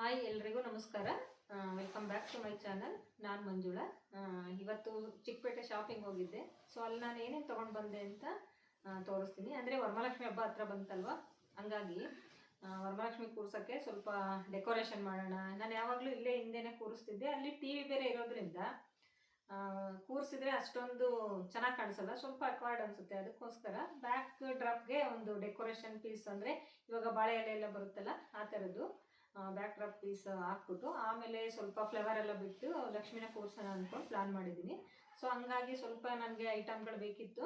Hi ಎಲ್ರಿಗೂ ನಮಸ್ಕಾರ. Welcome back to my channel ನಾನು ಮಂಜುಳಾ. ಇವತ್ತು ಚಿಕ್ಕಪೇಟೆ ಶಾಪಿಂಗ್ ಹೋಗಿದ್ದೆ. ಸೊ ಅಲ್ಲಿ ನಾನು ಏನೇನು ತೊಗೊಂಡು ಬಂದೆ ಅಂತ ತೋರಿಸ್ತೀನಿ. ಅಂದರೆ ವರಮಹಾಲಕ್ಷ್ಮಿ ಹಬ್ಬ ಹತ್ರ ಬಂತಲ್ವಾ? ಹಂಗಾಗಿ ವರಮಹಾಲಕ್ಷ್ಮಿ ಕೂರ್ಸೋಕ್ಕೆ ಸ್ವಲ್ಪ ಡೆಕೋರೇಷನ್ ಮಾಡೋಣ. ನಾನು ಯಾವಾಗಲೂ ಇಲ್ಲೇ ಹಿಂದೆನೇ ಕೂರಿಸ್ತಿದ್ದೆ. ಅಲ್ಲಿ ಟಿ ವಿ ಬೇರೆ ಇರೋದ್ರಿಂದ ಕೂರ್ಸಿದ್ರೆ ಅಷ್ಟೊಂದು ಚೆನ್ನಾಗಿ ಕಾಣಿಸಲ್ಲ. ಸ್ವಲ್ಪ ಅಕ್ವಾರ್ಡ್ ಅನಿಸುತ್ತೆ. ಅದಕ್ಕೋಸ್ಕರ ಬ್ಯಾಕ್ ಡ್ರಾಪ್ಗೆ ಒಂದು ಡೆಕೋರೇಷನ್ ಪೀಸ್ ಅಂದರೆ ಇವಾಗ ಬಾಳೆ ಎಲೆ ಎಲ್ಲ ಬರುತ್ತಲ್ಲ, ಆ ಥರದ್ದು ಬ್ಯಾಕ್ ಡ್ರಾಪ್ ಪೀಸ್ ಹಾಕ್ಬಿಟ್ಟು, ಆಮೇಲೆ ಸ್ವಲ್ಪ ಫ್ಲೇವರ್ ಎಲ್ಲ ಬಿಟ್ಟು, ಲಕ್ಷ್ಮಿನ ಕೂರ್ಸೋಣ ಅಂದ್ಕೊಂಡು ಪ್ಲಾನ್ ಮಾಡಿದ್ದೀನಿ ಸೊ ಹಂಗಾಗಿ ಸ್ವಲ್ಪ ನನಗೆ ಐಟಮ್ಗಳು ಬೇಕಿತ್ತು.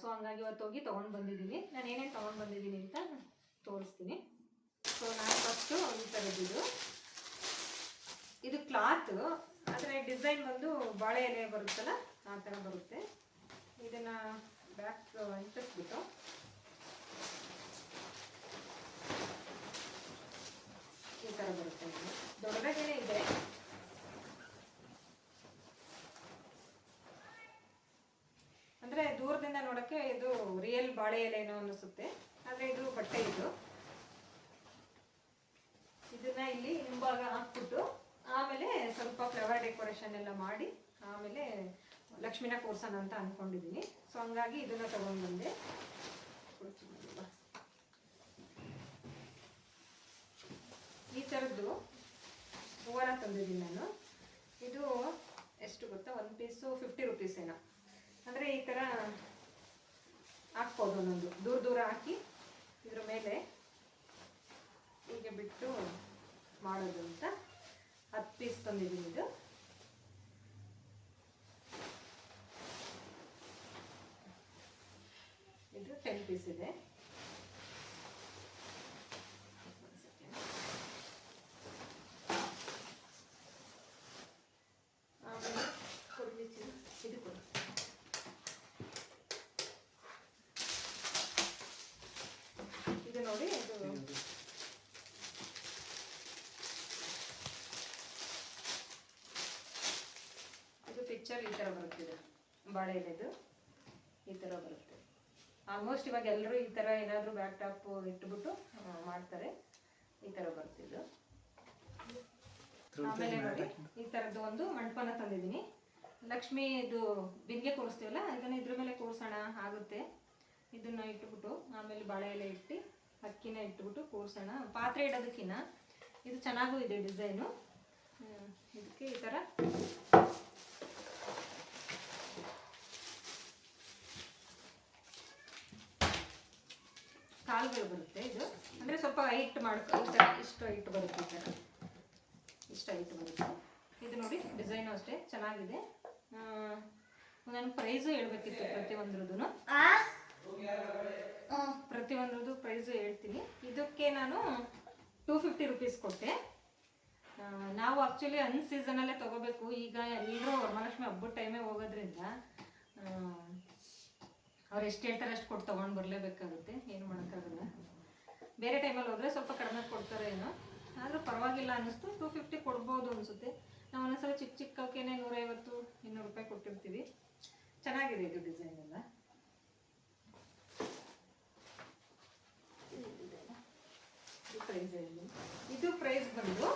ಸೊ ಹಂಗಾಗಿ ಇವತ್ತು ಹೋಗಿ ತೊಗೊಂಡು ಬಂದಿದ್ದೀನಿ ನಾನು ಏನೇನು ತೊಗೊಂಡು ಬಂದಿದ್ದೀನಿ ಅಂತ ತೋರಿಸ್ತೀನಿ. ಸೊ ನಾನು ಫಸ್ಟು ಈ ಥರದ್ದು ಇದು. ಕ್ಲಾತ್ ಆದರೆ ಡಿಸೈನ್ ಬಂದು ಬಾಳೆ ಎಲೆ ಬರುತ್ತಲ್ಲ, ಆ ಥರ ಬರುತ್ತೆ. ಇದನ್ನು ಬ್ಯಾಕ್ ಅಂಟಿಸ್ಬಿಟ್ಟು ಈ ಥರ ಬರುತ್ತೆ ಇದು. ದೊಡ್ಡದಾಗೇನೆ ಇದೆ ಅಂದರೆ ದೂರದಿಂದ ನೋಡೋಕ್ಕೆ ಇದು ರಿಯಲ್ ಬಾಳೆ ಎಲೆನೋ ಅನಿಸುತ್ತೆ ಆದರೆ ಇದು ಬಟ್ಟೆ ಇದು ಇದನ್ನ ಇಲ್ಲಿ ಹಿಂಭಾಗ ಹಾಕ್ಬಿಟ್ಟು ಆಮೇಲೆ ಸ್ವಲ್ಪ ಫ್ಲವರ್ ಡೆಕೋರೇಷನ್ ಎಲ್ಲ ಮಾಡಿ ಆಮೇಲೆ ಲಕ್ಷ್ಮಿನ ಕೂರ್ಸೋಣ ಅಂತ ಅಂದ್ಕೊಂಡಿದ್ದೀನಿ ಸೊ ಹಂಗಾಗಿ ಇದನ್ನ ತೊಗೊಂಡು ಬಂದೆ ಈ ಥರದ್ದು ಹೂವನ ತಂದಿದ್ದೀನಿ ನಾನು. ಇದು ಎಷ್ಟು ಗೊತ್ತಾ? ಒಂದು ಪೀಸು ಫಿಫ್ಟಿ ರುಪೀಸ್ ಏನೋ. ಅಂದರೆ ಈ ಥರ ಹಾಕ್ಬೋದು ಒಂದೊಂದು. ದೂರ ದೂರ ಹಾಕಿ ಇದ್ರ ಮೇಲೆ ಹೀಗೆ ಬಿಟ್ಟು ಮಾಡೋದು ಅಂತ. ಹತ್ತು ಪೀಸ್ ತಂದಿದ್ದೀನಿ ಇದು ಇದು ಟೆನ್ ಪೀಸ್ ಇದೆ. ಆಮೇಲೆ ಕೊಡ್ಲಿ ಇದು ಕೊಡು ಇದು ನೋಡಿ, ಇದು ಇದು ಪಿಕ್ಚರ್ ಈ ಥರ ಬರುತ್ತಿದೆ. ಬಾಳೆ ಎಲೆದು ಈ ಥರ ಬರುತ್ತೆ. ಆಲ್ಮೋಸ್ಟ್ ಇವಾಗ ಎಲ್ಲರೂ ಈ ಥರ ಏನಾದರೂ ಬ್ಯಾಕ್ ಟಾಪ್ ಇಟ್ಬಿಟ್ಟು ಮಾಡ್ತಾರೆ. ಈ ಥರ ಬರ್ತಿದ್ದು. ಆಮೇಲೆ ನೋಡಿ ಈ ಥರದ್ದು ಒಂದು ಮಂಟಪನ ತಂದಿದ್ದೀನಿ. ಲಕ್ಷ್ಮಿ ಇದು ಬಿಂದಿಗೆ ಕೂರಿಸ್ತೀವಲ್ಲ ಇದನ್ನು ಇದ್ರ ಮೇಲೆ ಕೂರಿಸೋಣ ಆಗುತ್ತೆ. ಇದನ್ನು ಇಟ್ಬಿಟ್ಟು ಆಮೇಲೆ ಬಾಳೆ ಎಲೆ ಇಟ್ಟು ಅಕ್ಕಿನ ಇಟ್ಬಿಟ್ಟು ಕೂರಿಸೋಣ. ಪಾತ್ರೆ ಇಡೋದಕ್ಕಿನ್ನ ಇದು ಚೆನ್ನಾಗೂ ಇದೆ ಡಿಸೈನು. ಇದಕ್ಕೆ ಈ ಥರ ಕಾಲುಗಳು ಬರುತ್ತೆ ಇದು. ಅಂದರೆ ಸ್ವಲ್ಪ ಹೈಟ್ ಮಾಡ್ಕೊ ಈ ಥರ ಇಷ್ಟು ಹೈಟ್ ಬರುತ್ತೆ ಈ ಥರ ಇಷ್ಟು ಹೈಟ್ ಬರುತ್ತೆ. ಇದು ನೋಡಿ ಡಿಸೈನು ಅಷ್ಟೇ ಚೆನ್ನಾಗಿದೆ. ನನ್ನ ಪ್ರೈಸು ಹೇಳ್ಬೇಕಿತ್ತು ಪ್ರತಿಯೊಂದ್ರದ್ದು ಪ್ರತಿಯೊಂದ್ರದ್ದು ಪ್ರೈಸು ಹೇಳ್ತೀನಿ. ಇದಕ್ಕೆ ನಾನು ಟೂ ಫಿಫ್ಟಿ ರುಪೀಸ್ ಕೊಟ್ಟೆ. ನಾವು ಆ್ಯಕ್ಚುಲಿ ಅನ್ ಸೀಸನಲ್ಲೇ ತೊಗೋಬೇಕು. ಈಗ ಎಲ್ಲರೂ ವರಮಹಾಲಕ್ಷ್ಮಿ ಹಬ್ಬದ ಟೈಮೇ ಹೋಗೋದ್ರಿಂದ ಅವ್ರು ಎಷ್ಟು ಹೇಳ್ತಾರೆ ಅಷ್ಟು ಕೊಟ್ಟು ತೊಗೊಂಡು ಬರಲೇಬೇಕಾಗುತ್ತೆ, ಏನು ಮಾಡೋಕ್ಕಾಗಲ್ಲ. ಬೇರೆ ಟೈಮಲ್ಲಿ ಹೋದರೆ ಸ್ವಲ್ಪ ಕಡಿಮೆ ಕೊಡ್ತಾರೆ ಏನೋ. ಆದರೂ ಪರವಾಗಿಲ್ಲ ಅನ್ನಿಸ್ತು ಟೂ ಫಿಫ್ಟಿ ಕೊಡ್ಬೋದು ಅನಿಸುತ್ತೆ. ನಾವು ಒಂದೊಂದ್ಸಲ ಚಿಕ್ಕ ಚಿಕ್ಕವಕ್ಕೇನೆ ನೂರೈವತ್ತು, ಇನ್ನೂರು ರೂಪಾಯಿ ಕೊಟ್ಟಿರ್ತೀವಿ. ಚೆನ್ನಾಗಿದೆ ಇದು ಡಿಸೈನ್ ಎಲ್ಲ. ಪ್ರೈಸ್? ಇದು ಪ್ರೈಸ್ ಬಂದು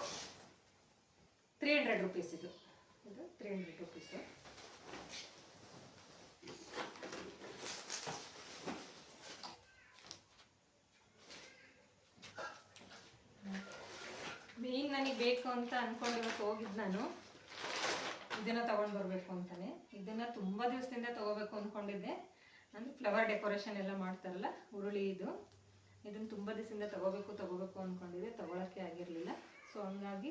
ತ್ರೀ ಹಂಡ್ರೆಡ್ ರುಪೀಸ್ ಇದು. ಇದು ತ್ರೀ ಹಂಡ್ರೆಡ್ ರುಪೀಸು ನನಗೆ ಬೇಕು ಅಂತ ಅನ್ಕೊಂಡು ಇವತ್ತು ಹೋಗಿದ್ದು ನಾನು. ಇದನ್ನ ತಗೊಂಡು ಬರಬೇಕು ಅಂತಾನೆ. ಇದನ್ನ ತುಂಬ ದಿವಸದಿಂದ ತಗೋಬೇಕು ಅಂದ್ಕೊಂಡಿದ್ದೆ ನಾನು ಫ್ಲವರ್ ಡೆಕೋರೇಷನ್ ಎಲ್ಲ ಮಾಡ್ತಾರಲ್ಲ ಉರುಳಿ ಇದು. ಇದನ್ನ ತುಂಬ ದಿವಸದಿಂದ ತಗೋಬೇಕು ತಗೋಬೇಕು ಅಂದ್ಕೊಂಡಿದ್ದೆ ತಗೊಳಕ್ಕೆ ಆಗಿರಲಿಲ್ಲ. ಸೊ ಹಂಗಾಗಿ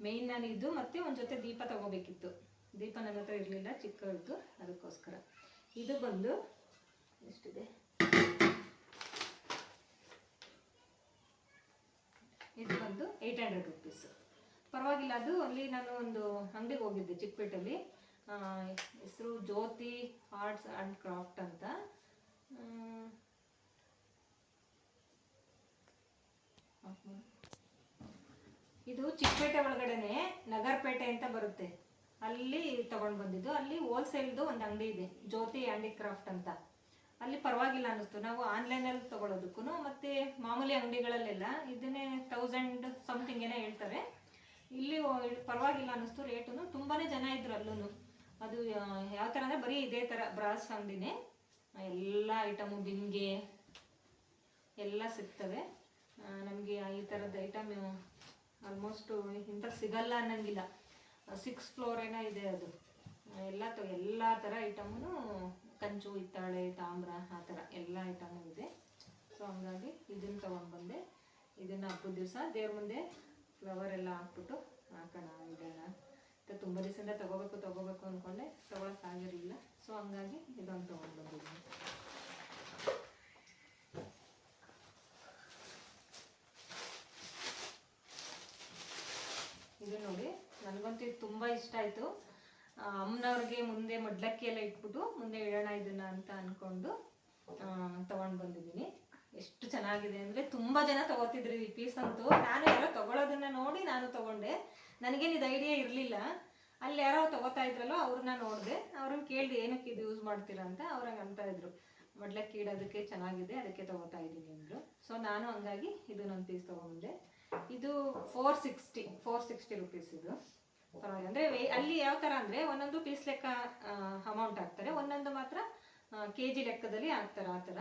ಮೇಯ್ನ್ ನಾನು ಇದು ಮತ್ತೆ ಒಂದು ಜೊತೆ ದೀಪ ತಗೋಬೇಕಿತ್ತು. ದೀಪ ನನ್ನ ಹತ್ರ ಇರಲಿಲ್ಲ ಚಿಕ್ಕದ್ದು ಅದಕ್ಕೋಸ್ಕರ. ಇದು ಬಂದು ಎಷ್ಟಿದೆ ಇದು ಬಂದು ಏಯ್ಟ್ ಹಂಡ್ರೆಡ್ ರುಪೀಸ್ ಪರವಾಗಿಲ್ಲ, ಅದು ಅಲ್ಲಿ ನಾನು ಒಂದು ಅಂಗಡಿಗೆ ಹೋಗಿದ್ದೆ, ಚಿಕ್ಕಪೇಟೆಯಲ್ಲಿ. ಹೆಸರು ಜ್ಯೋತಿ ಆರ್ಟ್ಸ್ ಆ್ಯಂಡ್ ಕ್ರಾಫ್ಟ್ ಅಂತ. ಇದು ಚಿಕ್ಕಪೇಟೆ ಒಳಗಡೆನೆ, ನಗರಪೇಟೆ ಅಂತ ಬರುತ್ತೆ. ಅಲ್ಲಿ ತಗೊಂಡು ಬಂದಿದ್ದು. ಅಲ್ಲಿ ಹೋಲ್ಸೇಲ್ದು ಒಂದು ಅಂಗಡಿ ಇದೆ, ಜ್ಯೋತಿ ಹ್ಯಾಂಡಿಕ್ರಾಫ್ಟ್ ಅಂತ. ಅಲ್ಲಿ ಪರವಾಗಿಲ್ಲ ಅನ್ನಿಸ್ತು. ನಾವು ಆನ್ಲೈನಲ್ಲಿ ತೊಗೊಳೋದಕ್ಕೂ ಮತ್ತು ಮಾಮೂಲಿ ಅಂಗಡಿಗಳಲ್ಲೆಲ್ಲ ಇದನ್ನೇ ತೌಸಂಡ್ ಸಮಥಿಂಗ್ ಏನೋ ಹೇಳ್ತಾರೆ. ಇಲ್ಲಿ ಪರವಾಗಿಲ್ಲ ಅನ್ನಿಸ್ತು. ರೇಟೂ ತುಂಬಾ ಜನ ಇದ್ರು ಅಲ್ಲೂ ಅದು ಯಾವ ಥರ ಅಂದರೆ ಬರೀ ಇದೇ ಥರ ಬ್ರಾಸ್ ಅಂಗಡಿನೇ. ಎಲ್ಲ ಐಟಮು ಬಿಂಗೆ ಎಲ್ಲ ಸಿಗ್ತವೆ. ನಮಗೆ ಈ ಥರದ ಐಟಮ್ ಆಲ್ಮೋಸ್ಟು ಇಂಥ ಸಿಗಲ್ಲ ಅನ್ನಂಗಿಲ್ಲ. ಸಿಕ್ಸ್ ಫ್ಲೋರ್ ಏನೋ ಇದೆ ಅದು. ಎಲ್ಲ ತ, ಎಲ್ಲ ಥರ ಐಟಮೂ ಕಂಚು, ಹಿತ್ತಾಳೆ, ತಾಮ್ರ, ಆ ಥರ ಎಲ್ಲ ಐಟಮು ಇದೆ. ಸೊ ಹಂಗಾಗಿ ಇದನ್ನು ತೊಗೊಂಡ್ಬಂದೆ, ಇದನ್ನು ಹಬ್ಬದ ದಿವಸ ದೇವ್ರ ಮುಂದೆ ಫ್ಲವರ್ ಎಲ್ಲ ಹಾಕ್ಬಿಟ್ಟು ಹಾಕೋಣ, ಇಡೋಣ ಮತ್ತು ತುಂಬ ದಿವಸದಿಂದ ತೊಗೋಬೇಕು ತೊಗೋಬೇಕು ಅಂದ್ಕೊಂಡೆ ತೊಗೊಳಕ್ಕಾಗಿರಲಿಲ್ಲ ಸೊ ಹಂಗಾಗಿ ಇದೊಂದು ತೊಗೊಂಡು ಬಂದಿದ್ದೀನಿ ಇದು ನೋಡಿ, ನನಗಂತೂ ಇದು ತುಂಬ ಇಷ್ಟ ಆಯಿತು. ಅಮ್ಮನವ್ರಿಗೆ ಮುಂದೆ ಮಡ್ಲಕ್ಕಿ ಎಲ್ಲ ಇಟ್ಬಿಟ್ಟು ಮುಂದೆ ಇಡೋಣ ಇದನ್ನ ಅಂತ ಅಂದ್ಕೊಂಡು ತಗೊಂಡು ಬಂದಿದ್ದೀನಿ. ಎಷ್ಟು ಚೆನ್ನಾಗಿದೆ ಅಂದರೆ ತುಂಬ ಜನ ತಗೋತಿದ್ರು ಈ ಪೀಸ್ ಅಂತೂ. ನಾನು ಯಾರೋ ತಗೊಳ್ಳೋದನ್ನ ನೋಡಿ ನಾನು ತಗೊಂಡೆ. ನನಗೇನು ಇದು ಐಡಿಯಾ ಇರಲಿಲ್ಲ. ಅಲ್ಲಿ ಯಾರೋ ತಗೋತಾ ಇದ್ರಲ್ಲೋ ಅವ್ರನ್ನ ನೋಡಿದೆ. ಅವ್ರನ್ನ ಕೇಳಿದೆ, ಏನಕ್ಕೆ ಇದು ಯೂಸ್ ಮಾಡ್ತೀರಾ? ಅಂತ ಅವ್ರಂಗೆ ಅಂತ ಇದ್ರು. ಮಡ್ಲಕ್ಕಿ ಇಡೋದಕ್ಕೆ ಚೆನ್ನಾಗಿದೆ, ಅದಕ್ಕೆ ತಗೋತಾ ಇದ್ದೀನಿ ಅಂದರು. ಸೊ ನಾನು ಹಂಗಾಗಿ ಇದನ್ನೊಂದು ಪೀಸ್ ತೊಗೊಂಡೆ. ಇದು four sixty four sixty rupees ಇದು. ಪರವಾಗಿಲ್ಲ ಅಂದ್ರೆ ಅಲ್ಲಿ ಯಾವ ತರ ಅಂದ್ರೆ ಒಂದೊಂದು ಪೀಸ್ ಲೆಕ್ಕ ಅಮೌಂಟ್ ಹಾಕ್ತಾರೆ. ಒಂದೊಂದು ಮಾತ್ರ ಕೆ ಜಿ ಲೆಕ್ಕದಲ್ಲಿ ಹಾಕ್ತಾರೆ ಆ ತರ.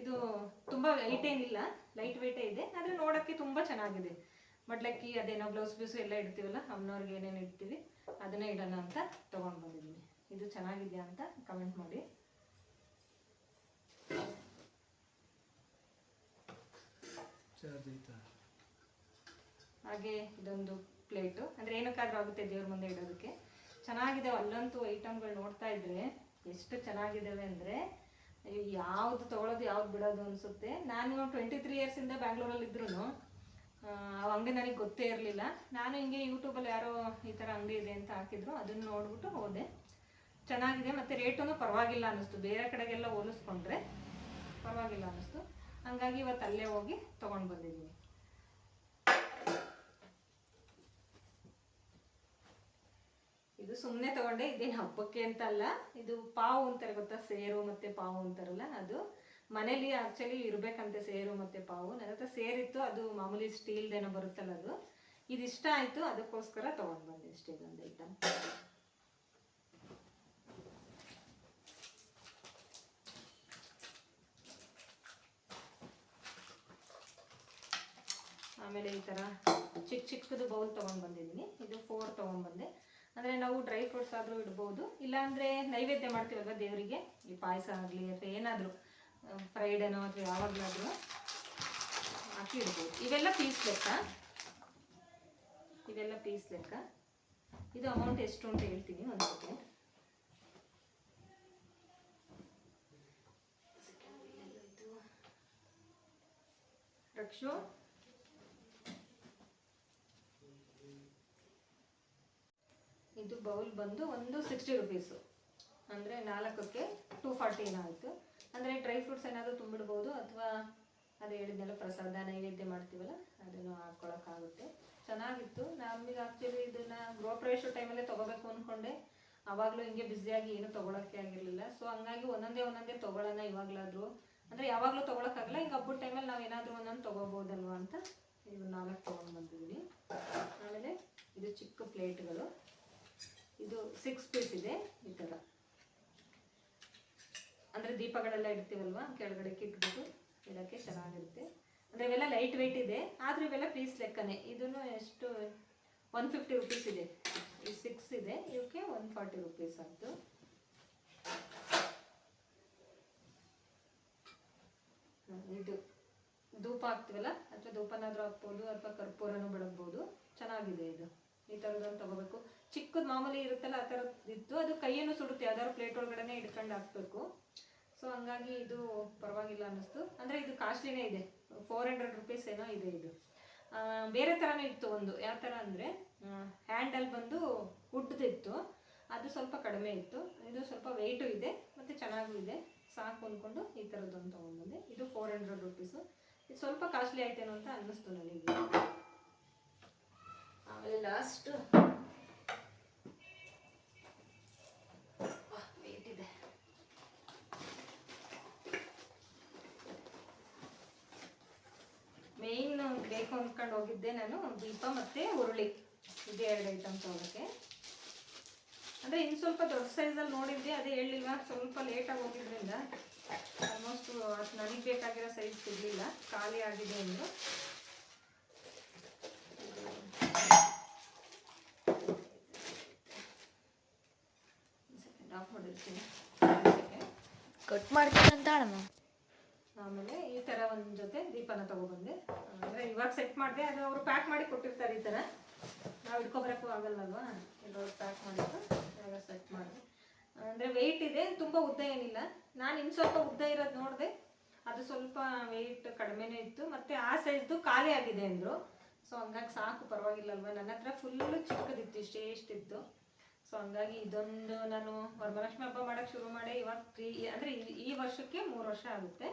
ಇದು ತುಂಬಾ ವೈಟ್ ಏನಿಲ್ಲ ಲೈಟ್ ವೆಯ್ಟೇ ಇದೆ ಆದ್ರೆ ನೋಡಕ್ಕೆ ತುಂಬಾ ಚೆನ್ನಾಗಿದೆ. ಮಡ್ಲಕ್ಕಿ ಅದೇನೋ ಬ್ಲೌಸ್ ಪೀಸು ಎಲ್ಲ ಇಡ್ತೀವಲ್ಲ ಅಮ್ಮನವ್ರಿಗೆ ಏನೇನು ಇಡ್ತೀವಿ ಅದನ್ನೇ ಇಡೋಣ ಅಂತ ತಗೊಂಡ್ ಬಂದಿದ್ದೀನಿ. ಇದು ಚೆನ್ನಾಗಿದೆಯಾ ಅಂತ ಕಮೆಂಟ್ ಮಾಡಿ. ಚಾರ್ಜ್ ಐತಾ ಹಾಗೆ ಇದೊಂದು ಪ್ಲೇಟು. ಅಂದರೆ ಏನಕ್ಕಾದ್ರೂ ಆಗುತ್ತೆ ದೇವ್ರ ಮುಂದೆ ಇಡೋದಕ್ಕೆ. ಚೆನ್ನಾಗಿದೆ ಅಲ್ಲಂತೂ ಐಟಮ್ಗಳು ನೋಡ್ತಾ ಇದ್ರೆ ಎಷ್ಟು ಚೆನ್ನಾಗಿದ್ದಾವೆ ಅಂದರೆ ಯಾವುದು ತೊಗೊಳೋದು, ಯಾವ್ದು ಬಿಡೋದು ಅನಿಸುತ್ತೆ. ನಾನು ಟ್ವೆಂಟಿ ತ್ರೀ ಇಯರ್ಸಿಂದ ಬ್ಯಾಂಗ್ಳೂರಲ್ಲಿ ಇದ್ರೂ ಆ ಅಂಗಡಿ ನನಗೆ ಗೊತ್ತೇ ಇರಲಿಲ್ಲ. ನಾನು ಹಿಂಗೆ ಯೂಟ್ಯೂಬಲ್ಲಿ ಯಾರೋ ಈ ಥರ ಅಂಗಡಿ ಇದೆ ಅಂತ ಹಾಕಿದ್ರು, ಅದನ್ನು ನೋಡ್ಬಿಟ್ಟು ಹೋದೆ. ಚೆನ್ನಾಗಿದೆ, ಮತ್ತು ರೇಟೂ ಪರವಾಗಿಲ್ಲ ಅನ್ನಿಸ್ತು. ಬೇರೆ ಕಡೆಗೆಲ್ಲ ಹೋಲಿಸ್ಕೊಂಡ್ರೆ ಪರವಾಗಿಲ್ಲ ಅನ್ನಿಸ್ತು. ಹಂಗಾಗಿ ಇವತ್ತು ಅಲ್ಲೇ ಹೋಗಿ ತೊಗೊಂಡು ಬಂದಿದ್ದೀನಿ. ಇದು ಸುಮ್ಮನೆ ತಗೊಂಡೆ, ಇದೇನು ಹಬ್ಬಕ್ಕೆ ಅಂತ ಅಲ್ಲ ಇದು ಪಾವು ಅಂತಾರೆ ಗೊತ್ತಾ, ಸೇರು ಮತ್ತೆ ಪಾವು ಅಂತಾರಲ್ಲ ಅದು. ಮನೇಲಿ ಆಕ್ಚುಲಿ ಇರಬೇಕಂತೆ ಸೇರು ಮತ್ತೆ ಪಾವು. ನನ್ನ ಹತ್ರ ಸೇರಿತ್ತು, ಅದು ಮಾಮೂಲಿ ಸ್ಟೀಲ್ದೇನೋ ಬರುತ್ತಲ್ಲ ಅದು. ಇದು ಇಷ್ಟ ಆಯ್ತು, ಅದಕ್ಕೋಸ್ಕರ ತಗೊಂಡ್ ಬಂದೆ ಇದೊಂದು ಐಟಮ್ ಆಮೇಲೆ ಈ ಥರ ಚಿಕ್ಕ ಚಿಕ್ಕದು ಬೌಲ್ ತೊಗೊಂಡು ಬಂದಿದ್ದೀನಿ. ಇದು ಫೋರ್ ತೊಗೊಂಡ್ಬಂದೆ ಅಂದರೆ ನಾವು ಡ್ರೈ ಫ್ರೂಟ್ಸ್ ಆದರೂ ಇಡ್ಬೋದು. ಇಲ್ಲಾಂದರೆ ನೈವೇದ್ಯ ಮಾಡ್ತೀವಲ್ವ ದೇವರಿಗೆ, ಈ ಪಾಯಸ ಆಗಲಿ ಅಥವಾ ಏನಾದರೂ ಫ್ರೈಡೇನೋ ಅಥವಾ ಯಾವಾಗಲಾದರೂ ಹಾಕಿ ಇಡ್ಬೋದು. ಇವೆಲ್ಲ ಪೀಸ್ ಲೆಕ್ಕ. ಇವೆಲ್ಲ ಪೀಸ್ ಲೆಕ್ಕ. ಇದು ಅಮೌಂಟ್ ಎಷ್ಟು ಅಂತ ಹೇಳ್ತೀನಿ ಒಂದು ರಕ್ಷು? ಇದು ಬೌಲ್ ಬಂದು ಒಂದು ಸಿಕ್ಸ್ಟಿ ರುಪೀಸು ಅಂದರೆ ನಾಲ್ಕಕ್ಕೆ ಟೂ ಫಾರ್ಟಿ ಏನೋ ಆಯಿತು. ಅಂದರೆ ಡ್ರೈ ಫ್ರೂಟ್ಸ್ ಏನಾದರೂ ತುಂಬಿಡ್ಬೋದು ಅಥವಾ ಅದು ಹೇಳಿದ್ನಲ್ಲ, ಪ್ರಸಾದ, ನೈವೇದ್ಯ ಮಾಡ್ತೀವಲ್ಲ, ಅದನ್ನು ಹಾಕ್ಕೊಳಕ್ಕಾಗುತ್ತೆ ಚೆನ್ನಾಗಿತ್ತು. ನಮಗೆ ಆ್ಯಕ್ಚುಲಿ ಇದನ್ನು ಗೃಹ ಪ್ರವೇಶ ಟೈಮಲ್ಲೇ ತೊಗೋಬೇಕು ಅಂದ್ಕೊಂಡೆ ಆವಾಗಲೂ ಹಿಂಗೆ ಬ್ಯುಸಿಯಾಗಿ ಏನು ತೊಗೊಳಕ್ಕೆ ಆಗಿರಲಿಲ್ಲ. ಸೊ ಹಂಗಾಗಿ ಒಂದೊಂದೇ ಒಂದೊಂದೇ ತೊಗೊಳ್ಳೋಣ ಇವಾಗಲಾದರೂ. ಅಂದರೆ ಯಾವಾಗಲೂ ತೊಗೊಳಕ್ಕಾಗಲ್ಲ ಹಿಂಗೆ ಹಬ್ಬದ ಟೈಮಲ್ಲಿ ನಾವು ಏನಾದರೂ ಒಂದೊಂದು ತೊಗೋಬೋದಲ್ವ ಅಂತ ಇದು ನಾಲ್ಕು ತೊಗೊಂಡು ಬಂದಿದ್ದೀನಿ. ಆಮೇಲೆ ಇದು ಚಿಕ್ಕ ಪ್ಲೇಟ್ಗಳು ಇದು ಸಿಕ್ಸ್ ಪೀಸ್ ಇದೆ ಈ ಥರ ಅಂದರೆ ದೀಪಗಳೆಲ್ಲ ಇಡ್ತೀವಲ್ವಾ? ಕೆಳಗಡೆ ಕಿಟ್ಬಿಟ್ಟು ಇಡೋಕ್ಕೆ ಚೆನ್ನಾಗಿರುತ್ತೆ. ಅಂದರೆ ಇವೆಲ್ಲ ಲೈಟ್ ವೆಯ್ಟ್ ಇದೆ, ಆದರೂ ಇವೆಲ್ಲ ಪೀಸ್ ಲೆಕ್ಕನೇ. ಇದನ್ನು ಎಷ್ಟು ಒನ್ ಫಿಫ್ಟಿ ರುಪೀಸ್ ಇದೆ. ಈ ಸಿಕ್ಸ್ ಇದೆ ಇವಕ್ಕೆ ಒನ್ ಫಾರ್ಟಿ ರುಪೀಸ್ ಅಂತು. ಇದು ಧೂಪ ಹಾಕ್ತೀವಲ್ಲ, ಅಥವಾ ಧೂಪನಾದರೂ ಹಾಕ್ಬೋದು, ಅಥವಾ ಕರ್ಪೂರನೂ ಬೆಳಗ್ಬೋದು. ಚೆನ್ನಾಗಿದೆ ಇದು. ಈ ಥರದೊಂದು ತಗೋಬೇಕು. ಚಿಕ್ಕದು ಮಾಮೂಲಿ ಇರುತ್ತಲ್ಲ ಆ ಥರದ್ದು ಇತ್ತು ಅದು ಕೈಯನ್ನು ಸುಡುತ್ತೆ, ಯಾವ್ದಾದ್ರು ಪ್ಲೇಟ್ ಒಳಗಡೆ ಇಟ್ಕೊಂಡು ಹಾಕ್ಬೇಕು. ಸೊ ಹಂಗಾಗಿ ಇದು ಪರವಾಗಿಲ್ಲ ಅನ್ನಿಸ್ತು. ಅಂದರೆ ಇದು ಕಾಸ್ಟ್ಲಿನೇ ಇದೆ. ಫೋರ್ ಹಂಡ್ರೆಡ್ ರುಪೀಸ್ ಏನೋ ಇದೆ ಇದು. ಬೇರೆ ಥರನೂ ಇತ್ತು ಒಂದು. ಯಾವ ಥರ ಅಂದರೆ ಹ್ಯಾಂಡಲ್ ಬಂದು ಇತ್ತು. ಅದು ಸ್ವಲ್ಪ ಕಡಿಮೆ ಇತ್ತು. ಇದು ಸ್ವಲ್ಪ ವೆಯ್ಟು ಇದೆ, ಮತ್ತು ಚೆನ್ನಾಗೂ ಇದೆ. ಸಾಕು ಅಂದ್ಕೊಂಡು ಈ ಥರದ್ದೊಂದು ತೊಗೊಂಡ್ಬಂದೆ ಇದು ಫೋರ್ ಹಂಡ್ರೆಡ್ ರುಪೀಸು ಇದು ಸ್ವಲ್ಪ ಕಾಸ್ಟ್ಲಿ ಆಯ್ತೇನೋ ಅಂತ ಅನ್ನಿಸ್ತು ನನಗೆ. ಅಷ್ಟು. ಮೇಯ್ನ್ ಬೇಕು ಅಂದ್ಕೊಂಡು ಹೋಗಿದ್ದೆ ನಾನು, ದೀಪ ಮತ್ತೆ ಹುರುಳಿ ಇದು ಎರಡು ಐಟಮ್ ತೊಗೊಳಕ್ಕೆ ಅಂದ್ರೆ ಇನ್ ಸ್ವಲ್ಪ ದೊಡ್ಡ ಅಲ್ಲಿ ನೋಡಿದ್ದೆ, ಅದೇ ಹೇಳಿಲ್ವಾ, ಸ್ವಲ್ಪ ಲೇಟ್ ಆಗಿ ಹೋಗಿದ್ರಿಂದ. ಆಲ್ಮೋಸ್ಟ್ ಅದು ನನಗೆ ಬೇಕಾಗಿರೋ ಸೈಜ್ ಸಿಗಲಿಲ್ಲ, ಖಾಲಿ ಆಗಿದೆ ಅಂದ್ರೆ. ಕಟ್ ಮಾಡ್ತೀನಿ ಅಂತ ಆಮೇಲೆ ಈ ಥರ ಒಂದು ಜೊತೆ ದೀಪನ ತಗೊಬಂದೆ. ಅಂದರೆ ಇವಾಗ ಸೆಟ್ ಮಾಡಿದೆ, ಅದು ಅವರು ಪ್ಯಾಕ್ ಮಾಡಿ ಕೊಟ್ಟಿರ್ತಾರೆ ಈ ಥರ ನಾವು ಇಟ್ಕೊಬರಕ್ಕೂ ಆಗಲ್ಲಲ್ವಾ? ಎಲ್ಲರೂ ಪ್ಯಾಕ್ ಮಾಡಿದ್ರು ಇವಾಗ ಸೆಟ್ ಮಾಡಿದೆ. ಅಂದರೆ ವೆಯ್ಟ್ ಇದೆ, ತುಂಬ ಉದ್ದ ಏನಿಲ್ಲ. ನಾನು ಇನ್ನು ಸ್ವಲ್ಪ ಉದ್ದ ಇರೋದು ನೋಡಿದೆ. ಅದು ಸ್ವಲ್ಪ ವೆಯ್ಟ್ ಕಡಿಮೆನೇ ಇತ್ತು. ಮತ್ತು ಆ ಸೈಜ್ದು ಖಾಲಿ ಆಗಿದೆ ಅಂದರು. ಸೊ ಹಂಗಾಗಿ ಸಾಕು, ಪರವಾಗಿಲ್ಲಲ್ವ? ನನ್ನ ಹತ್ರ ಫುಲ್ಲು ಚಿಕ್ಕದಿತ್ತು, ಇಷ್ಟೇ ಇಷ್ಟಿತ್ತು. ಸೊ ಹಂಗಾಗಿ ಇದೊಂದು ನಾನು ವರಮಹಾಲಕ್ಷ್ಮಿ ಹಬ್ಬ ಮಾಡೋಕ್ಕೆ ಶುರು ಮಾಡಿ ಇವಾಗ ತ್ರೀ ಅಂದರೆ ಈ ವರ್ಷಕ್ಕೆ ಮೂರು ವರ್ಷ ಆಗುತ್ತೆ.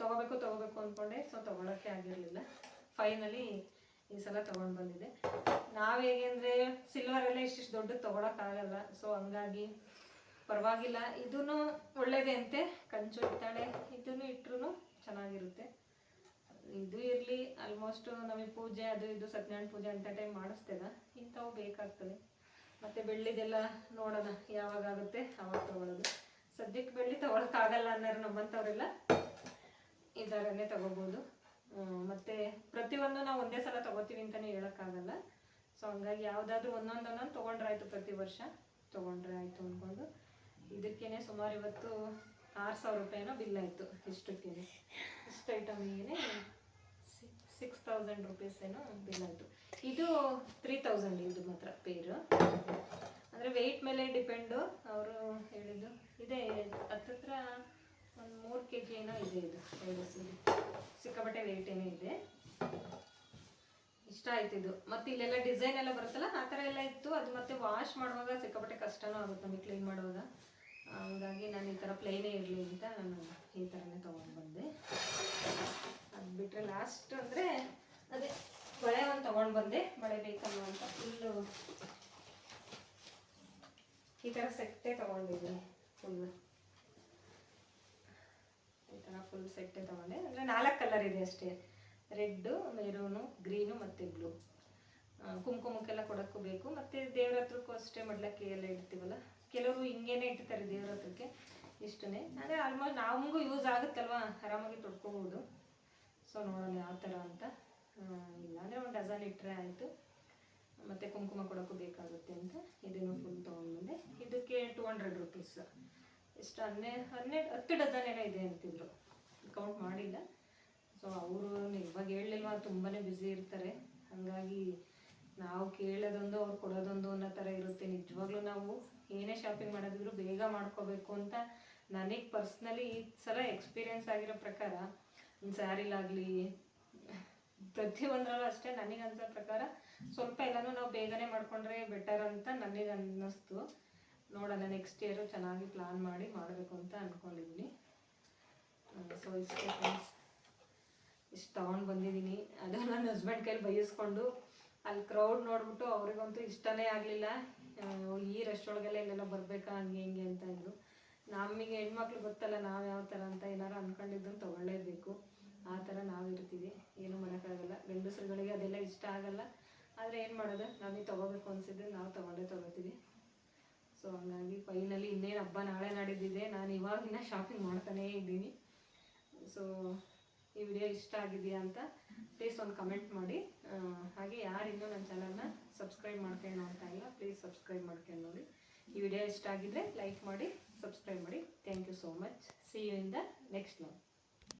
ತೊಗೋಬೇಕು, ತಗೋಬೇಕು ಅಂದ್ಕೊಂಡೆ ಸೊ ತಗೊಳಕ್ಕೆ ಆಗಿರಲಿಲ್ಲ. ಫೈನಲಿ ಈ ಸಲ ತೊಗೊಂಡು ಬಂದಿದೆ. ನಾವು ಹೇಗೆ ಅಂದರೆ ಸಿಲ್ವರಲ್ಲೇ ಇಷ್ಟಿಷ್ಟು ದೊಡ್ಡದು ತೊಗೊಳಕ್ಕಾಗಲ್ಲ ಸೊ ಹಂಗಾಗಿ ಪರವಾಗಿಲ್ಲ. ಇದೂ ಒಳ್ಳೇದೇ ಅಂತೆ. ಕಂಚು ಇತ್ತಾಳೆ ಇದನ್ನು ಇಟ್ರು ಚೆನ್ನಾಗಿರುತ್ತೆ. ಇದು ಇರಲಿ. ಆಲ್ಮೋಸ್ಟ್ ನಮಗೆ ಪೂಜೆ ಅದು ಇದು ಸತ್ಯನಾರಾಯಣ ಪೂಜೆ ಅಂತ ಟೈಮ್ ಮಾಡಿಸ್ತೇವೆ. ಇಂಥವು ಬೇಕಾಗ್ತದೆ. ಮತ್ತು ಬೆಳ್ಳಿದೆಲ್ಲ ನೋಡೋಣ, ಯಾವಾಗ ಆಗುತ್ತೆ, ಅವಾಗ ತಗೊಳ್ಳೋದು ಸದ್ಯಕ್ಕೆ ಬೆಳ್ಳಿ ತೊಗೊಳಕ್ಕಾಗಲ್ಲ ಅನ್ನೋರು ನಮ್ಮಂಥವ್ರೆಲ್ಲ ಈ ಥರನೇ ಮತ್ತು ಪ್ರತಿಯೊಂದು ನಾವು ಒಂದೇ ಸಲ ತಗೋತೀವಿ ಅಂತಲೇ ಹೇಳೋಕ್ಕಾಗಲ್ಲ. ಸೊ ಹಂಗಾಗಿ ಯಾವುದಾದ್ರೂ ತಗೊಂಡ್ರೆ ಆಯ್ತು ಪ್ರತಿ ವರ್ಷ. ತೊಗೊಂಡ್ರೆ ಆಯಿತು ಅಂದ್ಕೊಂಡು ಇದಕ್ಕೇನೆ ಸುಮಾರು ಇವತ್ತು ಆರು ಸಾವಿರ ರೂಪಾಯಿನೋ ಬಿಲ್ ಆಯಿತು ಇಷ್ಟ ಇಷ್ಟು ಏನೇ ಸಿಕ್ಸ್ ತೌಸಂಡ್ ರುಪೀಸ್ ಏನೋ ಬಿಲ್ ಆಯಿತು. ಇದು ತ್ರೀ ತೌಸಂಡ್ ಇದು ಮಾತ್ರ ಪೇರು ಅಂದರೆ ವೆಯ್ಟ್ ಮೇಲೆ ಡಿಪೆಂಡು ಅವರು ಹೇಳಿದ್ದು. ಇದೆ, ಹತ್ತತ್ರ ಒಂದು ಮೂರು ಕೆ ಜಿ ಏನೋ ಇದೆ ಇದು ಸೀರೆ. ಸಿಕ್ಕಾಪಟ್ಟೆ ವೆಯ್ಟ್ ಏನೋ ಇದೆ. ಇಷ್ಟ ಆಯ್ತು ಇದು. ಮತ್ತು ಇಲ್ಲೆಲ್ಲ ಡಿಸೈನ್ ಎಲ್ಲ ಬರುತ್ತಲ್ಲ, ಆ ಥರ ಎಲ್ಲ ಇತ್ತು. ಅದು ಮತ್ತೆ ವಾಶ್ ಮಾಡುವಾಗ ಸಿಕ್ಕಾಪಟ್ಟೆ ಕಷ್ಟನೂ ಆಗುತ್ತೆ ನಮಗೆ ಕ್ಲೀನ್ ಮಾಡುವಾಗ. ಹಾಗಾಗಿ ನಾನು ಈ ಥರ ಪ್ಲೇನೇ ಇರಲಿ ಅಂತ ನಾನು ಈ ಥರನೇ ತೊಗೊಂಡು ಬಂದೆ. ಅದು ಬಿಟ್ಟರೆ ಲಾಸ್ಟ್ ಅಂದರೆ ಅದೇ ಬಳೆ ಒಂದು ತೊಗೊಂಡು ಬಂದೆ. ಬಳೆ ಬೇಕಲ್ವ ಅಂತ. ಫುಲ್ಲು ಈ ಥರ ಸೆಟ್ಟೆ ತೊಗೊಂಡಿದ್ದೀನಿ ಫುಲ್ಲು ಈ ಥರ ಫುಲ್ ಸೆಟ್ಟೆ ತೊಗೊಂಡೆ. ಅಂದರೆ ನಾಲ್ಕು ಕಲರ್ ಇದೆ ಅಷ್ಟೇ. ರೆಡ್ಡು ಮೆರೂನು ಗ್ರೀನು ಮತ್ತು ಬ್ಲೂ ಕುಂಕುಮಕ್ಕೆಲ್ಲ ಕೊಡೋಕ್ಕೂ ಬೇಕು. ಮತ್ತು ದೇವ್ರ ಹತ್ರಕ್ಕೂ ಅಷ್ಟೇ ಮಡ್ಲಕ್ಕೆ ಎಲ್ಲ ಇಡ್ತೀವಲ್ಲ. ಕೆಲವರು ಹಿಂಗೇನೆ ಇಟ್ಟಿರ್ತಾರೆ ದೇವ್ರ ಹತ್ರಕ್ಕೆ ಇಷ್ಟನೇ. ಅಂದರೆ ಆಲ್ಮೋಸ್ಟ್ ನಮಗೂ ಯೂಸ್ ಆಗುತ್ತಲ್ವ? ಆರಾಮಾಗಿ ತೊಡ್ಕೋಬೋದು. ಸೊ ನೋಡೋಣ ಯಾವ ಥರ ಅಂತ. ಇಲ್ಲಾಂದರೆ ಒಂದು ಡಜನ್ ಇಟ್ಟರೆ ಆಯಿತು. ಮತ್ತು ಕುಂಕುಮ ಕೊಡೋಕ್ಕೂ ಬೇಕಾಗುತ್ತೆ ಅಂತ ಇದನ್ನು ಫುಲ್ ತೊಗೊಂಡ್ಬಂದೆ. ಇದಕ್ಕೆ ಟೂ ಹಂಡ್ರೆಡ್ ರುಪೀಸ್ ಎಷ್ಟು ಹನ್ನೆರಡು ಹನ್ನೆರಡು, ಹತ್ತು ಡಜನ್ ಏನೋ ಇದೆ ಅಂತಿದ್ರು. ಕೌಂಟ್ ಮಾಡಿಲ್ಲ. ಸೊ ಅವರು ಇವಾಗ ಹೇಳಲಿಲ್ವ ತುಂಬಾ ಬ್ಯುಸಿ ಇರ್ತಾರೆ. ಹಾಗಾಗಿ ನಾವು ಕೇಳೋದೊಂದು, ಅವ್ರು ಕೊಡೋದೊಂದು ಅನ್ನೋ ಥರ ಇರುತ್ತೆ. ನಿಜವಾಗ್ಲೂ ನಾವು ಏನೇ ಶಾಪಿಂಗ್ ಮಾಡೋದಿದ್ರು ಬೇಗ ಮಾಡ್ಕೋಬೇಕು ಅಂತ ನನಗೆ ಪರ್ಸ್ನಲಿ ಈ ಸಲ ಎಕ್ಸ್ಪೀರಿಯೆನ್ಸ್ ಆಗಿರೋ ಪ್ರಕಾರ ಸ್ಯಾರಿಲಾಗಲಿ ಪ್ರತಿಯೊಂದರಲ್ಲೂ ಅಷ್ಟೇ ನನಗೆ ಅನ್ಸೋ ಪ್ರಕಾರ ಸ್ವಲ್ಪ ಎಲ್ಲನೂ ನಾವು ಬೇಗನೆ ಮಾಡ್ಕೊಂಡ್ರೆ ಬೆಟರ್ ಅಂತ ನನಗೆ ಅನ್ನಿಸ್ತು. ನೋಡೋಣ ನೆಕ್ಸ್ಟ್ ಇಯರು ಚೆನ್ನಾಗಿ ಪ್ಲಾನ್ ಮಾಡಿ ಮಾಡಬೇಕು ಅಂತ ಅಂದ್ಕೊಂಡಿದ್ದೀನಿ ಸೊ ಇಷ್ಟೇ ಫ್ರೆಂಡ್ಸ್ ಇಷ್ಟು ತೊಗೊಂಡು ಬಂದಿದ್ದೀನಿ ಅದು ನನ್ನ ಹಸ್ಬೆಂಡ್ ಕೈಲಿ ಬೈಯಿಸ್ಕೊಂಡು ಅಲ್ಲಿ ಕ್ರೌಡ್ ನೋಡ್ಬಿಟ್ಟು ಅವ್ರಿಗಂತೂ ಇಷ್ಟನೇ ಆಗಲಿಲ್ಲ. ಈ ರಶ್ ಒಳಗೆಲ್ಲ ಇಲ್ಲೆಲ್ಲ ಬರಬೇಕಾ, ಹಂಗೆ ಹಿಂಗೆ ಅಂತ ಇದ್ರು ನಮಗೆ ಹೆಣ್ಮಕ್ಳು ಗೊತ್ತಲ್ಲ ನಾವು ಯಾವ ಥರ ಅಂತ ಏನಾರು ಅಂದ್ಕೊಂಡಿದ್ದು ತೊಗೊಳ್ಳೇಬೇಕು ಆ ಥರ ನಾವಿರ್ತೀವಿ ಏನು ಮಾಡೋಕ್ಕಾಗಲ್ಲ ಗಂಡಸರುಗಳಿಗೆ ಅದೆಲ್ಲ ಇಷ್ಟ ಆಗಲ್ಲ. ಆದರೆ ಏನು ಮಾಡೋದು? ನಮಗೆ ತೊಗೋಬೇಕು ಅನಿಸಿದ್ರೆ ನಾವು ತೊಗೊಂಡೇ ತೊಗೋತೀವಿ. ಸೊ ಹಂಗಾಗಿ ಫೈನಲಿ ಇನ್ನೇನು ಹಬ್ಬ ನಾಳೆ ನಾಡಿದ್ದಿದೆ ನಾನು ಇವಾಗಿನ ಶಾಪಿಂಗ್ ಮಾಡ್ತಾನೇ ಇದ್ದೀನಿ. ಸೊ ಈ ವಿಡಿಯೋ ಇಷ್ಟ ಆಗಿದೆಯಾ ಅಂತ ಪ್ಲೀಸ್ ಒಂದು ಕಮೆಂಟ್ ಮಾಡಿ. ಹಾಗೆ ಯಾರಿನ್ನೂ ನನ್ನ ಚಾನಲ್ನ ಸಬ್ಸ್ಕ್ರೈಬ್ ಮಾಡ್ಕೊಳ್ಳೋ ಅಂತ ಇಲ್ಲ ಪ್ಲೀಸ್ ಸಬ್ಸ್ಕ್ರೈಬ್ ಮಾಡ್ಕೊಂಡು ನೋಡಿ. ಈ ವಿಡಿಯೋ ಇಷ್ಟ ಆಗಿದ್ರೆ ಲೈಕ್ ಮಾಡಿ ಸಬ್ಸ್ಕ್ರೈಬ್ ಮಾಡಿ. Thank you so much see you in the next vlog